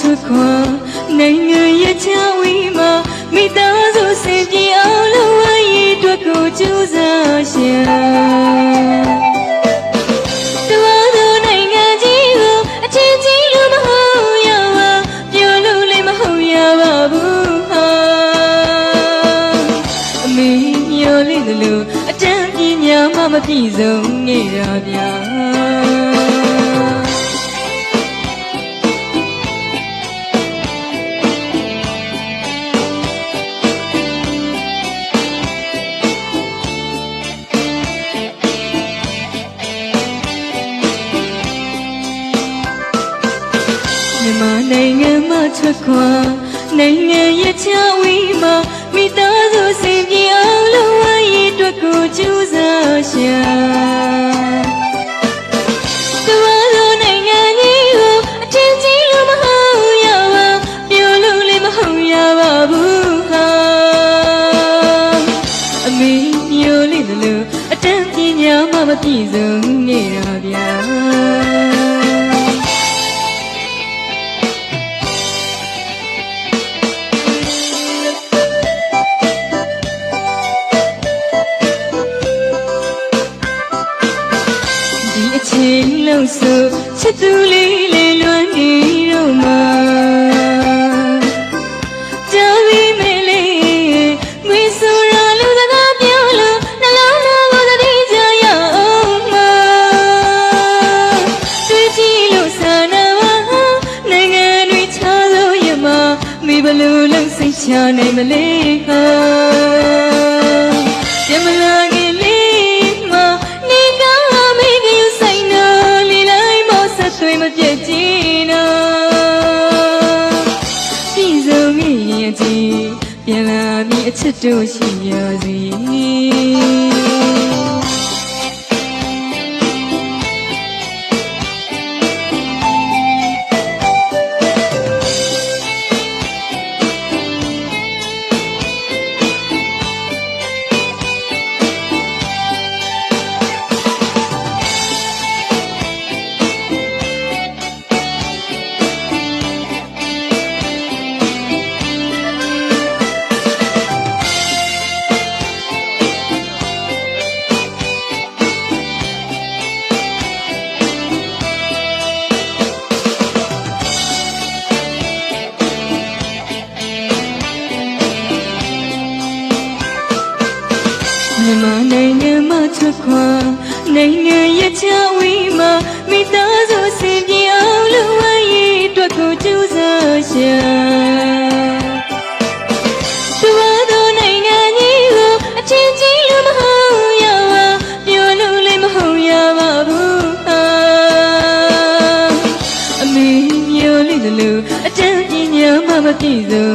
ထွက်ခွာနိုင်ငံရဲ့ချဝီမှာမိသားစုစင်ပြေအောင်လို့ဝရည်အတွက်ကိုကြိုးစားရှာတော်သောနိုင်ငံကြီးကိုအချင်းချင်းလို့မဟုတ်ရပါပြောလို့လည်းမဟုတ်ရပါဘူးဟာအမေမျောလေးသလိုအတန်းပညာမှမပြည့်စုံနေရဗျာ ထွက်ခွာနိုင်ငံရဲ့ချဝီမှာမိသားစုစင်ပြေအောင်လို့ဝရည်အတွက်ကိုကြိုးစားရှာတော်သောနိုင်ငံကြီးကိုအချင်းချင်းလို့မဟုတ်ရပါပြောလို့လည်းမဟုတ်ရပါဘူးဟာအမေမျိုးလေးတလို့အတန်းပညာမှမပြည့်စုံနေတာဗျာ အချိန်လုံးဆိုချစ်သူလေးလေးလွမ်းနေတော့မှာကြာပြီမေလေးငွေဆိုရလူစကားပြောလို့နှလုံးသားကိုသတိကြရအောင်မှာတွေ့ကြည့်လို့ဆန္ဒပါနိုင်ငံတွေချားလို့ရမှာမိဘလူလုံးစိတ်ချနိုင်မလေး မိရင်ကြည့်ပြန်လာပြီအချစ်တို့ရှိရစီ မြန်မာနိုင်ငံမှာထွက်ခွာနိုင်ငံရဲ့ချဝီမှာမိသားစုစင်ပြေအောင်လို့ဝရည်အတွက်ကိုကြိုးစားရှာတော်သောနိုင်ငံကြီးကိုအချင်းချင်းလို့မဟုတ်ရပါပြောလို့လည်းမဟုတ်ရပါဘူးဟာအမေမျိုးလေးတလို့အတန်းပညာမှမပြည့်စုံ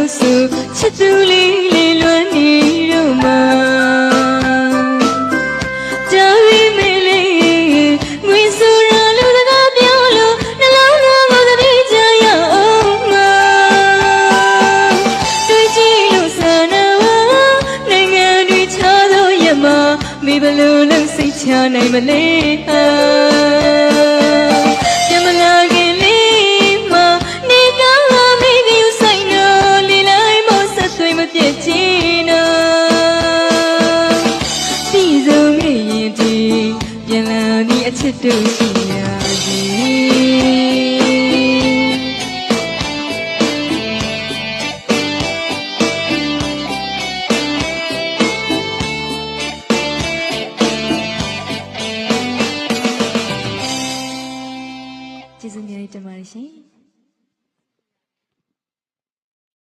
လုံးဆိုချစ်သူလေးလေးလွမ်းနေတော့မှာကြာပြီမေလေးငွေဆိုရလူစကားပြောလို့နှလုံးသားကိုသတိကြရအောင်မှာတွေ့ကြည့်လို့ဆန္ဒပါနိုင်ငံတွေချားသောရမမိဘလို့လုံးစိတ်ချနိုင်မလဲဟာ ချင်နော်ပြည်စုံမြင်ရင်ဒီပြန်လာပြီအချစ်တို့ရှိရစီကျေးဇူးများတင်ပါတယ်ရှင်